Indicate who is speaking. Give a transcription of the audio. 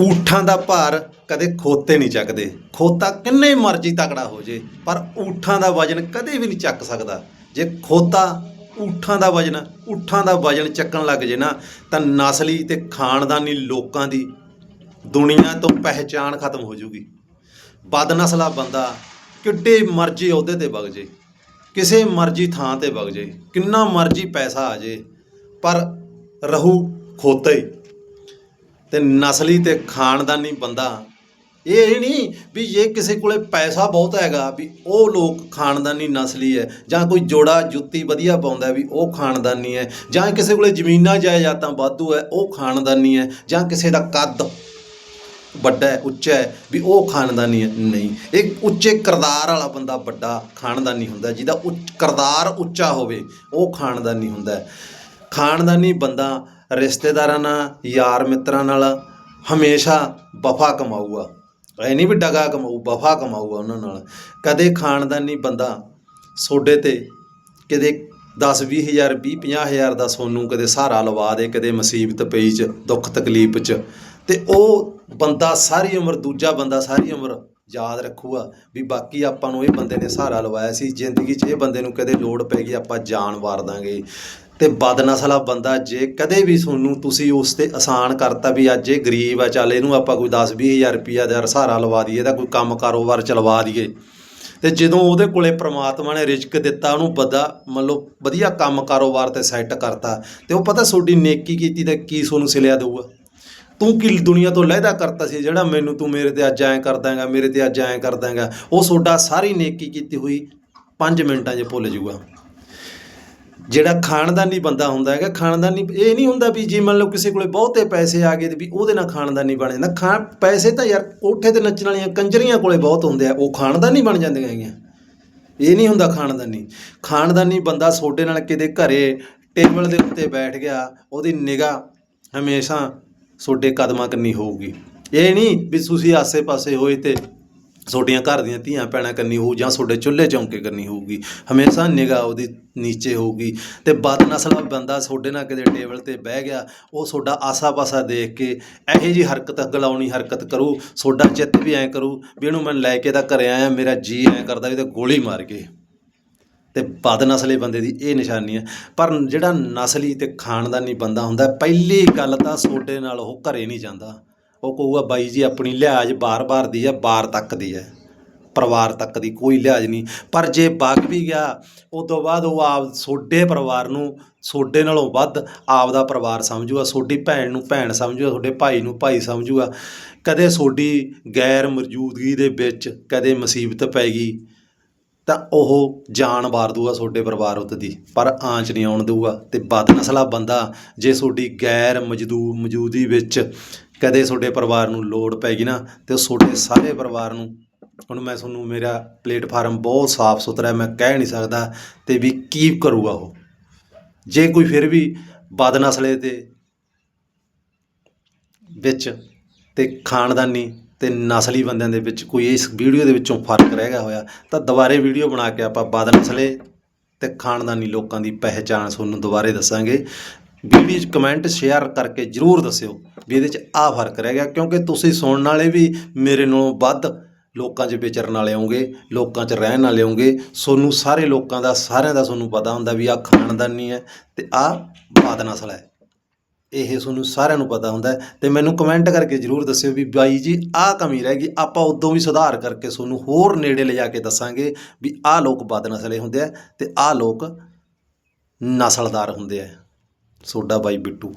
Speaker 1: ਊਠਾਂ ਦਾ ਭਾਰ ਕਦੇ ਖੋਤੇ ਨਹੀਂ ਚੱਕਦੇ। ਖੋਤਾ ਕਿੰਨੇ ਮਰਜ਼ੀ ਤਕੜਾ ਹੋ ਜੇ, ਪਰ ਊਠਾਂ ਦਾ ਵਜਨ ਕਦੇ ਵੀ ਨਹੀਂ ਚੱਕ ਸਕਦਾ। ਜੇ ਖੋਤਾ ਊਠਾਂ ਦਾ ਵਜਨ, ਊਠਾਂ ਦਾ ਵਜਨ ਚੱਕਣ ਲੱਗ ਜੇ ਨਾ, ਤਾਂ ਨਸਲੀ ਤੇ ਖਾਨਦਾਨੀ ਲੋਕਾਂ ਦੀ ਦੁਨੀਆ ਤੋਂ ਪਹਿਚਾਣ ਖਤਮ ਹੋ ਜੂਗੀ। ਬਦਨਸਲਾ ਬੰਦਾ ਕਿੱਡੇ ਮਰਜ਼ੀ ਅਹੁਦੇ ਤੇ ਵਗ ਜੇ, ਕਿਸੇ ਮਰਜ਼ੀ ਥਾਂ ਤੇ ਵਗ ਜੇ, ਕਿੰਨਾ ਮਰਜ਼ੀ ਪੈਸਾ ਆ ਜੇ, ਪਰ ਰਹੂ ਖੋਤਾ ਹੀ। ਤੇ ਨਸਲੀ ਤੇ ਖਾਨਦਾਨੀ ਬੰਦਾ। ਇਹ ਨਹੀਂ ਵੀ ਜੇ ਕਿਸੇ ਕੋਲੇ ਪੈਸਾ ਬਹੁਤ ਹੈਗਾ ਵੀ ਉਹ ਲੋਕ ਖਾਨਦਾਨੀ ਨਸਲੀ ਹੈ ਜਾਂ ਕੋਈ ਜੋੜਾ ਜੁੱਤੀ ਵਧੀਆ ਪਾਉਂਦਾ ਵੀ ਉਹ ਖਾਨਦਾਨੀ ਹੈ ਜਾਂ ਕਿਸੇ ਕੋਲੇ ਜ਼ਮੀਨਾਂ ਜਾਇਦਾਦਾਂ ਵਾਧੂ ਹੈ ਉਹ ਖਾਨਦਾਨੀ ਹੈ ਜਾਂ ਕਿਸੇ ਦਾ ਕੱਦ ਵੱਡਾ ਹੈ, ਉੱਚਾ ਹੈ ਵੀ ਉਹ ਖਾਨਦਾਨੀ ਹੈ। ਨਹੀਂ ਇਹ ਉੱਚੇ ਕਿਰਦਾਰ ਵਾਲਾ ਬੰਦਾ ਵੱਡਾ ਖਾਨਦਾਨੀ ਹੁੰਦਾ ਜਿਹਦਾ ਉੱਚ ਕਿਰਦਾਰ ਉੱਚਾ ਹੋਵੇ, ਉਹ ਖਾਨਦਾਨੀ ਹੁੰਦਾ ਖਾਨਦਾਨੀ ਬੰਦਾ ਰਿਸ਼ਤੇਦਾਰਾਂ ਨਾਲ, ਯਾਰ ਮਿੱਤਰਾਂ ਨਾਲ ਹਮੇਸ਼ਾ ਵਫਾ ਕਮਾਊਗਾ। ਐ ਨਹੀਂ ਵੀ ਡਗਾ ਕਮਾਊ, ਵਫਾ ਕਮਾਊਗਾ ਉਹਨਾਂ ਨਾਲ। ਕਦੇ ਖਾਨਦਾਨੀ ਬੰਦਾ ਸੋਡੇ ਤੇ ਕਿਤੇ 10 20 ਹਜ਼ਾਰ 20 50 ਹਜ਼ਾਰ ਦਾ ਸੋਨੂੰ ਕਦੇ ਸਹਾਰਾ ਲਵਾ ਦੇ, ਕਦੇ ਮੁਸੀਬਤ ਪਈ ਚ, ਦੁੱਖ ਤਕਲੀਫ ਚ। ਤੇ ਉਹ ਬੰਦਾ, ਸਾਰੀ ਉਮਰ, ਦੂਜਾ ਬੰਦਾ ਸਾਰੀ ਉਮਰ ਯਾਦ ਰੱਖੂਗਾ ਵੀ ਬਾਕੀ ਆਪਾਂ ਨੂੰ ਇਹ ਬੰਦੇ ਨੇ ਸਹਾਰਾ ਲਵਾਇਆ ਸੀ, ਜ਼ਿੰਦਗੀ 'ਚ ਇਹ ਬੰਦੇ ਨੂੰ ਕਦੇ ਲੋੜ ਪੈਗੀ ਆਪਾਂ ਜਾਨ ਵਾਰ ਦਾਂਗੇ। ਤੇ ਬਦਨਸਲਾ ਬੰਦਾ ਜੇ ਕਦੇ ਵੀ ਤੁਹਾਨੂੰ ਤੁਸੀਂ ਉਸ ਤੇ ਆਸਾਨ ਕਰਤਾ ਵੀ ਅੱਜ ਇਹ ਗਰੀਬ ਆ, ਚੱਲ ਇਹਨੂੰ ਆਪਾਂ ਕੋਈ 10 20 ਹਜ਼ਾਰ ਰੁਪਈਆ ਦਾ ਸਹਾਰਾ ਲਵਾ ਦਈਏ, ਇਹਦਾ ਕੋਈ ਕੰਮ ਕਾਰੋਬਾਰ ਚਲਵਾ ਦਈਏ। ਤੇ ਜਦੋਂ ਉਹਦੇ ਕੋਲੇ ਪ੍ਰਮਾਤਮਾ ਨੇ ਰਿਜ਼ਕ ਦਿੱਤਾ, ਉਹਨੂੰ ਬਦਾ ਮੰਨ ਲਓ ਵਧੀਆ ਕੰਮ ਕਾਰੋਬਾਰ ਤੇ ਸੈੱਟ ਕਰਤਾ, ਤੇ ਉਹ ਪਤਾ ਤੁਹਾਡੀ ਨੇਕੀ ਕੀਤੀ ਤਾਂ ਕੀ ਤੁਹਾਨੂੰ ਸਿਲਿਆ ਦੇਊਗਾ? ਤੂੰ ਕਿ ਦੁਨੀਆ ਤੋਂ ਲਹਿਦਾ ਕਰਤਾ ਸੀ? ਜਿਹੜਾ ਮੈਨੂੰ ਤੂੰ ਮੇਰੇ ਤੇ ਅੱਜ ਐਂ ਕਰ ਮੇਰੇ ਤੇ ਅੱਜ ਐਂ ਕਰ ਉਹ ਤੁਹਾਡਾ ਸਾਰੀ ਨੇਕੀ ਕੀਤੀ ਹੋਈ 5 ਮਿੰਟਾਂ 'ਚ ਭੁੱਲ ਜੂਗਾ। ਜਿਹੜਾ ਖਾਨਦਾਨੀ ਬੰਦਾ ਹੁੰਦਾ ਹੈਗਾ, ਖਾਨਦਾਨੀ ਇਹ ਨਹੀਂ ਹੁੰਦਾ ਵੀ ਜੇ ਮੰਨ ਲਓ ਕਿਸੇ ਕੋਲੇ ਬਹੁਤੇ ਪੈਸੇ ਆ ਗਏ ਤੇ ਵੀ ਉਹਦੇ ਨਾਲ ਖਾਨਦਾਨੀ ਬਣ ਜਾਂਦਾ। ਖਾਨ, ਪੈਸੇ ਤਾਂ ਯਾਰ ਕੋਠੇ ਤੇ ਨੱਚਣ ਵਾਲੀਆਂ ਕੰਜਰੀਆਂ ਕੋਲੇ ਬਹੁਤ ਹੁੰਦੇ ਆ, ਉਹ ਖਾਨਦਾਨੀ ਬਣ ਜਾਂਦੀਆਂ ਹੈਗੀਆਂ। ਇਹ ਨਹੀਂ ਹੁੰਦਾ ਖਾਨਦਾਨੀ। ਖਾਨਦਾਨੀ ਬੰਦਾ ਸੋਡੇ ਨਾਲ ਕਿਤੇ ਘਰੇ ਟੇਬਲ ਦੇ ਉੱਤੇ ਬੈਠ ਗਿਆ, ਉਹਦੀ ਨਿਗਾਹ ਹਮੇਸ਼ਾ ਸੋਡੇ ਕਦਮਾਂ ਕੰਨੀ ਹੋਊਗੀ। ਇਹ ਨਹੀਂ ਵੀ ਤੁਸੀਂ ਆਸੇ-ਪਾਸੇ ਹੋਏ ਤੇ ਤੁਹਾਡੀਆਂ ਘਰ ਦੀਆਂ ਧੀਆਂ ਭੈਣਾਂ ਕਰਨੀ ਹੋਊ ਜਾਂ ਤੁਹਾਡੇ ਚੁੱਲ੍ਹੇ ਚੌਂਕੇ ਕਰਨੀ ਹੋਊਗੀ। ਹਮੇਸ਼ਾ ਨਿਗਾਹ ਉਹਦੀ ਨੀਚੇ ਹੋਊਗੀ ਤੇ ਬਦਨਸਲਾ ਬੰਦਾ ਤੁਹਾਡੇ ਨਾਲ ਕਿਤੇ ਟੇਬਲ ਤੇ ਬਹਿ ਗਿਆ, ਉਹ ਤੁਹਾਡਾ ਆਸਾ-ਪਾਸਾ ਦੇਖ ਕੇ ਇਹੋ ਜੀ ਹਰਕਤ ਗਲਾਉਣੀ ਹਰਕਤ ਕਰੂ ਤੁਹਾਡਾ ਚਿੱਤ ਵੀ ਐਂ ਕਰੂ ਵੀ ਇਹਨੂੰ ਮੈਂ ਲੈ ਕੇ ਤਾਂ ਘਰੇ ਆਇਆ, ਮੇਰਾ ਜੀ ਐਂ ਕਰਦਾ ਵੀ ਤੇ ਗੋਲੀ ਮਾਰ ਕੇ। ਤੇ ਬਦਨਸਲੇ ਬੰਦੇ ਦੀ ਇਹ ਨਿਸ਼ਾਨੀ ਹੈ। ਪਰ ਜਿਹੜਾ ਨਸਲੀ ਤੇ ਖਾਨਦਾਨੀ ਬੰਦਾ ਹੁੰਦਾ, ਪਹਿਲੀ ਗੱਲ ਤਾਂ ਸੋਡੇ ਨਾਲ ਉਹ ਘਰੇ ਨਹੀਂ ਜਾਂਦਾ। ਉਹ ਕਹੂਗਾ, ਬਾਈ ਜੀ, ਆਪਣੀ ਲਿਹਾਜ਼ ਬਾਰ-ਬਾਰ ਦੀ ਹੈ, ਬਾਰ ਤੱਕ ਦੀ ਹੈ। ਪਰਿਵਾਰ ਤੱਕ ਦੀ ਕੋਈ ਲਿਹਾਜ਼ ਨਹੀਂ। ਪਰ ਜੇ ਵਗ ਵੀ ਗਿਆ ਉਸ ਤੋਂ ਬਾਅਦ ਉਹ ਆਪ ਸੋਡੇ ਪਰਿਵਾਰ ਨੂੰ, ਸੋਡੇ ਨਾਲੋਂ ਵੱਧ ਆਪ ਦਾ ਪਰਿਵਾਰ ਸਮਝੂਗਾ। ਸੋਡੀ ਭੈਣ ਨੂੰ ਭੈਣ ਸਮਝੂਗਾ ਤੁਹਾਡੇ ਭਾਈ ਨੂੰ ਭਾਈ ਸਮਝੂਗਾ। ਕਦੇ ਸੋਡੀ ਗੈਰ ਮੌਜੂਦਗੀ ਦੇ ਵਿੱਚ ਕਦੇ ਮੁਸੀਬਤ ਪੈ ਗਈ। ਤਾਂ ਉਹ ਜਾਨ ਵਾਰ ਦੂਗਾ ਤੁਹਾਡੇ ਪਰਿਵਾਰ ਉੱਤੇ ਦੀ, ਪਰ ਆਂਚ ਨਹੀਂ ਆਉਣ ਦਊਗਾ। ਤੇ ਬਦਨਸਲਾ ਬੰਦਾ ਜੇ ਤੁਹਾਡੀ ਗੈਰ ਮੌਜੂਦੂ ਮੌਜੂਦੀ ਵਿੱਚ ਕਦੇ ਤੁਹਾਡੇ ਪਰਿਵਾਰ ਨੂੰ ਲੋੜ ਪੈ ਗਈ ਨਾ, ਤੇ ਤੁਹਾਡੇ ਸਾਰੇ ਪਰਿਵਾਰ ਨੂੰ, ਹੁਣ ਮੈਂ ਤੁਹਾਨੂੰ ਮੇਰਾ ਪਲੇਟਫਾਰਮ ਬਹੁਤ ਸਾਫ਼ ਸੁਥਰਾ ਹੈ, ਮੈਂ ਕਹਿ ਨਹੀਂ ਸਕਦਾ ਤੇ ਵੀ ਕੀ ਕਰੂਗਾ ਉਹ। ਜੇ ਕੋਈ ਫਿਰ ਵੀ ਬਦਨਸਲੇ ਤੇ ਵਿੱਚ ਤੇ ਖਾਨਦਾਨੀ ਤੇ ਨਸਲੀ ਬੰਦਿਆਂ ਦੇ ਵਿੱਚ ਕੋਈ ਇਸ ਵੀਡੀਓ ਦੇ ਵਿੱਚੋਂ ਫ਼ਰਕ ਰਹਿ ਗਿਆ ਹੋਇਆ, ਤਾਂ ਦੁਬਾਰੇ ਵੀਡੀਓ ਬਣਾ ਕੇ ਆਪਾਂ ਬਦਨਸਲੇ ਤੇ ਖਾਨਦਾਨੀ ਲੋਕਾਂ ਦੀ ਪਹਿਚਾਣ ਤੁਹਾਨੂੰ ਦੁਬਾਰੇ ਦੱਸਾਂਗੇ। ਵੀਡੀਓ 'ਚ ਕਮੈਂਟ ਸ਼ੇਅਰ ਕਰਕੇ ਜਰੂਰ ਦੱਸਿਓ ਵੀ ਇਹਦੇ 'ਚ ਆਹ ਫ਼ਰਕ ਰਹਿ ਗਿਆ, ਕਿਉਂਕਿ ਤੁਸੀਂ ਸੁਣਨ ਵਾਲੇ ਵੀ ਮੇਰੇ ਨਾਲੋਂ ਵੱਧ ਲੋਕਾਂ 'ਚ ਵਿਚਰਨ ਵਾਲੇ ਹੋਗੇ ਲੋਕਾਂ 'ਚ ਰਹਿਣ ਵਾਲੇ ਹੋਗੇ ਸੋਨੂੰ ਸਾਰੇ ਲੋਕਾਂ ਦਾ, ਸਾਰਿਆਂ ਦਾ ਤੁਹਾਨੂੰ ਪਤਾ ਹੁੰਦਾ ਵੀ ਆਹ ਖਾਨਦਾਨੀ ਹੈ ਤੇ ਆਹ ਬਦਨਸਲ ਹੈ। ਇਹ ਤੁਹਾਨੂੰ ਸਾਰਿਆਂ ਨੂੰ ਪਤਾ ਹੁੰਦਾ ਹੈ। ਤੇ ਮੈਨੂੰ ਕਮੈਂਟ ਕਰਕੇ ਜਰੂਰ ਦੱਸਿਓ ਵੀ ਬਾਈ ਜੀ, ਆਹ ਕਮੀ ਰਹਿ ਗਈ, ਆਪਾਂ ਉਦੋਂ ਵੀ ਸੁਧਾਰ ਕਰਕੇ ਤੁਹਾਨੂੰ ਹੋਰ ਨੇੜੇ ਲਿਜਾ ਕੇ ਦੱਸਾਂਗੇ ਵੀ ਆਹ ਲੋਕ ਬਦਨਸਲੇ ਹੁੰਦੇ ਆ ਤੇ ਆਹ ਲੋਕ ਨਸਲਦਾਰ ਹੁੰਦੇ ਆ। ਸੋਡਾ ਬਾਈ ਬਿੱਟੂ।